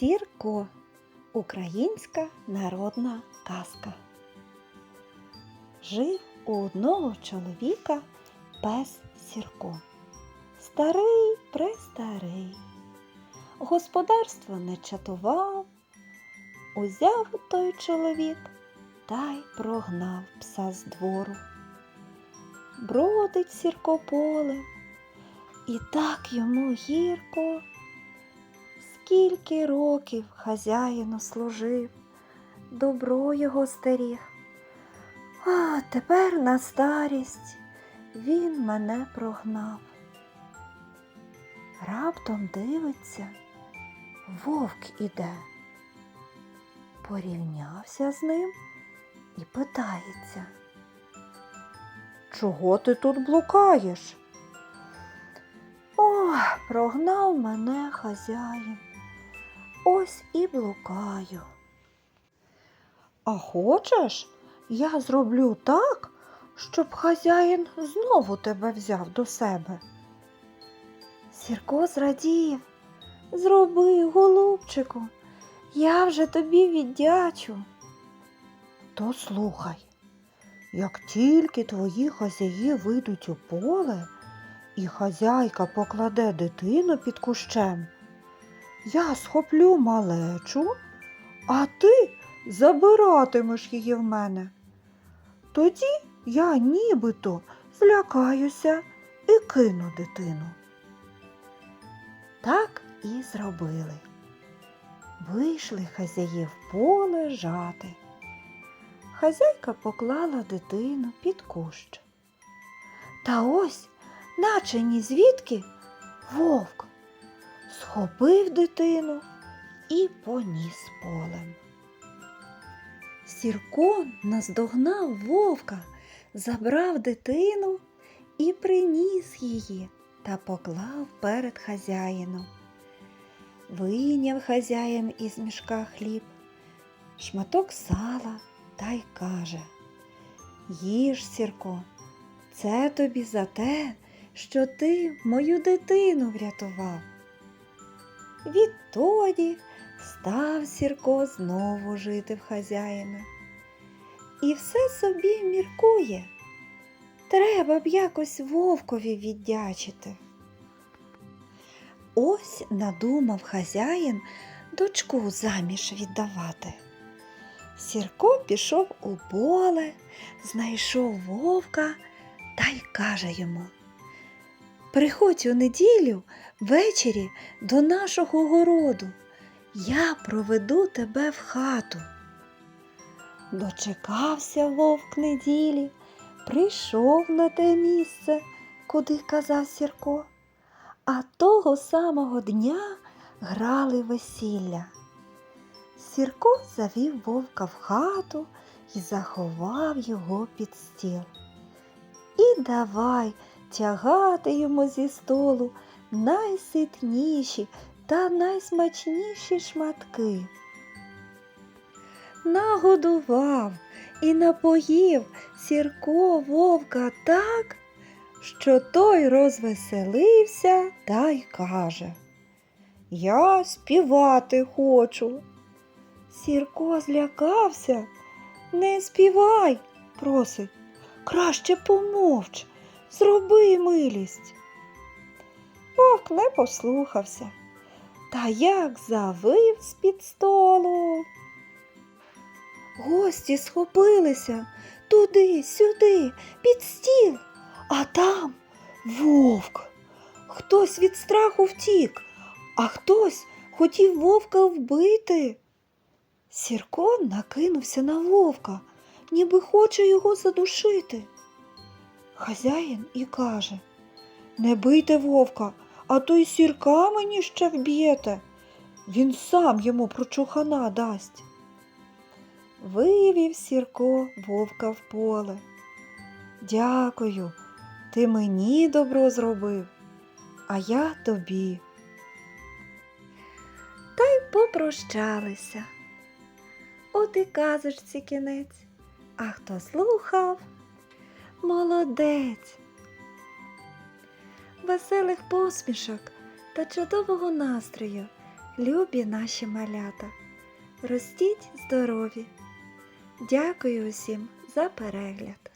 Сірко українська народна казка. Жив у одного чоловіка пес Сірко. Старий престарий. Господарство не чатував. Узяв той чоловік та й прогнав пса з двору. Бродить Сірко полем, і так йому гірко. Скільки років хазяїну служив, добро його стеріг. А тепер на старість він мене прогнав. Раптом дивиться, вовк іде. Порівнявся з ним і питається. Чого ти тут блукаєш? О, прогнав мене хазяїн. Ось і блукаю. А хочеш, я зроблю так, щоб хазяїн знову тебе взяв до себе. Сірко зрадів. Зроби, голубчику, я вже тобі віддячу. То слухай, як тільки твої хазяї вийдуть у поле, і хазяйка покладе дитину під кущем, я схоплю малечу, а ти забиратимеш її в мене. Тоді я нібито злякаюся і кину дитину. Так і зробили. Вийшли хазяї в поле жати. Хазяйка поклала дитину під кущ. Та ось, наче ні звідки, вовк схопив дитину і поніс полем. Сірко наздогнав вовка, забрав дитину і приніс її та поклав перед хазяїном. Вийняв хазяїн із мішка хліб, шматок сала та й каже Їж, Сірко, це тобі за те, що ти мою дитину врятував. Відтоді став Сірко знову жити в хазяїна. І все собі міркує. Треба б якось вовкові віддячити. Ось надумав хазяїн дочку заміж віддавати. Сірко пішов у поле, знайшов вовка та й каже йому Приходь у неділю ввечері до нашого городу. Я проведу тебе в хату. Дочекався вовк неділі, прийшов на те місце, куди казав Сірко, а того самого дня грали весілля. Сірко завів вовка в хату і заховав його під стіл. І давай тягати йому зі столу найситніші та найсмачніші шматки. Нагодував і напоїв Сірко вовка так, що той розвеселився та й каже Я співати хочу. Сірко злякався. Не співай, просить, краще помовч, зроби милість. Вовк не послухався, та як завив з-під столу. Гості схопилися туди, сюди, під стіл, а там вовк. Хтось від страху втік, а хтось хотів вовка вбити. Сірко накинувся на вовка, ніби хоче його задушити. Хазяїн і каже Не бийте вовка, а то й сірка мені ще вб'єте. Він сам йому прочухана дасть. Вивів Сірко вовка в поле. Дякую, ти мені добро зробив, а я тобі. Та й попрощалися. От і казочці кінець. А хто слухав? Молодець. Веселих посмішок та чудового настрою любі наші малята, ростіть здорові! Дякую усім за перегляд!